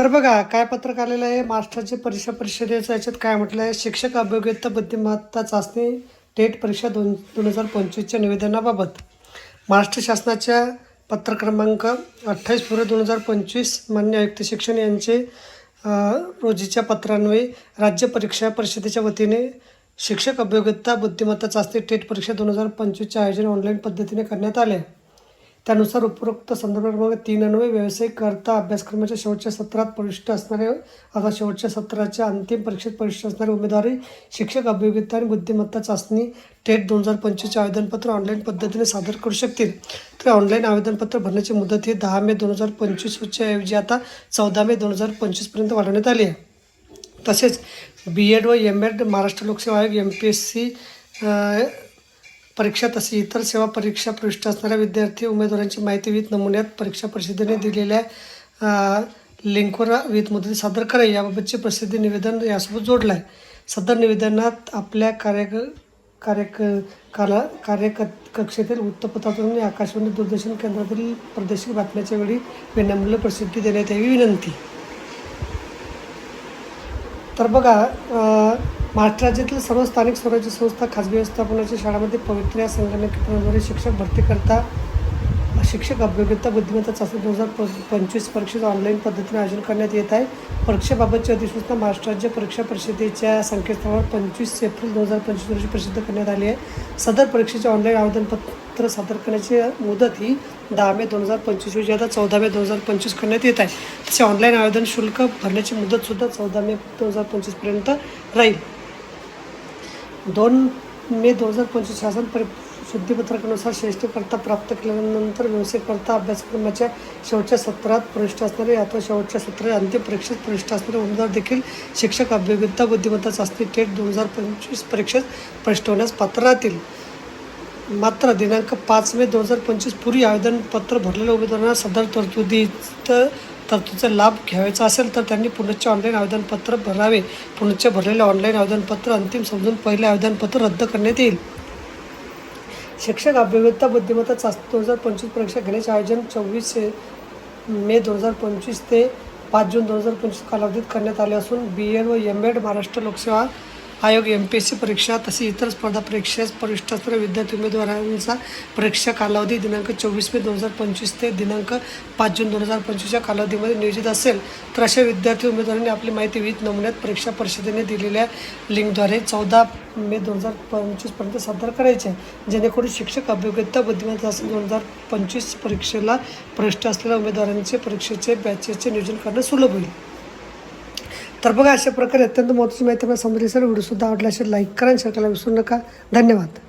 तर बघा काय पत्रक आलेलं आहे? महाराष्ट्राचे परीक्षा परिषदेचं याच्यात काय म्हटलं आहे शिक्षक अभियोग्यता बुद्धिमत्ता चाचणी टेट परीक्षा दोन दोन हजार पंचवीसच्या निवेदनाबाबत. महाराष्ट्र शासनाच्या पत्र क्रमांक अठ्ठावीस पूर्व दोन हजार पंचवीस मान्य आयुक्त शिक्षण यांचे रोजीच्या पत्रान्वये राज्य परीक्षा परिषदेच्या वतीने शिक्षक अभियोग्यता बुद्धिमत्ता चाचणी टेट परीक्षा दोन हजार पंचवीसचे आयोजन ऑनलाईन पद्धतीने करण्यात आले. आहे. त्यानुसार उपरोक्त संदर्भ क्रमांक तीन अन्वय व्यावसायिक करता अभ्यासक्रमाच्या शेवटच्या सत्रात प्रविष्ट असणारे अथवा शेवटच्या सत्राच्या अंतिम परीक्षेत प्रविष्ट असणारे उमेदवारी शिक्षक अभियोग्यता आणि बुद्धिमत्ता चाचणी टेट दोन हजार पंचवीसचे आवेदनपत्र ऑनलाईन पद्धतीने सादर करू शकतील. तर ऑनलाईन आवेदनपत्र भरण्याची मुदत ही दहा मे दोन हजार पंचवीसच्या ऐवजी आता चौदा मे दोन हजार पंचवीसपर्यंत वाढवण्यात आली आहे. तसेच बी एड व एम एड महाराष्ट्र लोकसेवा आयोग एम पी एस सी परीक्षा तसेच इतर सेवा परीक्षा पृष्ठ असणाऱ्या विद्यार्थी उमेदवारांची माहिती विविध नमुन्यात परीक्षा परिषदेने दिलेल्या लिंकवर विविध मुदती सादर करावी याबाबतचे प्रसिद्धी निवेदन यासोबत जोडलं आहे सदर निवेदनात आपल्या कार्य कार्य काला कार्य कक्षेतील वृत्तपत्रातून आकाशवाणी दूरदर्शन केंद्रातील प्रादेशिक बातम्याच्या वेळी विनामूल्य प्रसिद्धी देण्यात यावी विनंती. तर बघा महाराष्ट्र राज्यातील सर्व स्थानिक स्वराज्य संस्था खाजगी व्यवस्थापनाच्या शाळांमध्ये पवित्र या संगणकीकरणाद्वारे शिक्षक भरती करता शिक्षक अभियोग्यता बुद्धिमत्ता चाचणी दोन हजार प पंचवीस परीक्षेचं ऑनलाईन पद्धतीने आयोजन करण्यात येत आहे. परीक्षेबाबतची अधिसूचना महाराष्ट्र राज्य परीक्षा परिषदेच्या संकेतस्थळावर पंचवीस एप्रिल दोन हजार पंचवीस रोजी प्रसिद्ध करण्यात आली आहे. सदर परीक्षेचे ऑनलाईन आवेदनपत्र सादर करण्याची मुदत ही दहा मे दोन हजार पंचवीस रोजी आता चौदा मे दोन हजार पंचवीस करण्यात येत आहे. तसे ऑनलाईन आवेदन शुल्क भरण्याची मुदतसुद्धा चौदा मे दोन हजार पंचवीसपर्यंत राहील. दोन मे दोन हजार पंचवीस शासन परि शुद्धीपत्रकानुसार श्रेष्ठकर्ता प्राप्त केल्यानंतर व्यावसायिककर्ता अभ्यासक्रमाच्या शेवटच्या सत्रात प्रविष्ट असणारे अथवा शेवटच्या सत्रात अंतिम परीक्षेत प्रविष्ट असणारे उमेदवार देखील शिक्षक अभियोग्यता बुद्धिमत्ता चाचणी टेट दोन हजार पंचवीस परीक्षेत प्रविष्ट होण्यास पात्र राहतील. मात्र दिनांक पाच मे दोन हजार पंचवीस पूर्वी आवेदनपत्र भरलेल्या उमेदवारांना सदर तरतुदीत तरतुदीचा लाभ घ्यायचा असेल तर त्यांनी पुनश्च ऑनलाईन आवेदनपत्र भरावे. पुनश्च भरलेले ऑनलाईन आवेदनपत्र अंतिम समजून पहिले आवेदनपत्र रद्द करण्यात येईल. शिक्षक अभियोग्यता बुद्धिमत्ता चाचणी दोन हजार पंचवीस परीक्षा घेण्याचे आयोजन चोवीस मे दोन हजार पंचवीस ते पाच जून दोन हजार पंचवीस कालावधीत करण्यात आले असून बी एड व एम एड महाराष्ट्र लोकसेवा आयोग एम पी एस सी परीक्षा तसे इतर स्पर्धा परीक्षेस प्रविष्ट विद्यार्थी उमेदवारांचा परीक्षा कालावधी दिनांक चोवीस मे दोन हजार पंचवीस ते दिनांक पाच जून दोन हजार पंचवीसच्या कालावधीमध्ये नियोजित असेल तर अशा विद्यार्थी उमेदवारांनी आपली माहिती विविध नमुन्यात परीक्षा परिषदेने दिलेल्या लिंकद्वारे चौदा मे दोन हजार पंचवीसपर्यंत सादर करायचे आहे. जेणेकरून शिक्षक अभियोग्यता बुद्धिमत्ता चाचणी दोन हजार पंचवीस परीक्षेला प्रविष्ट असलेल्या उमेदवारांचे परीक्षेचे बॅचेसचे नियोजन करणं सुलभ होईल. तर बघा अशा प्रकारे अत्यंत महत्त्वाची माहिती मला समजली सर व्हिडिओसुद्धा आवडला असेल लाईक करा आणि शेअर करायला विसरू नका. धन्यवाद.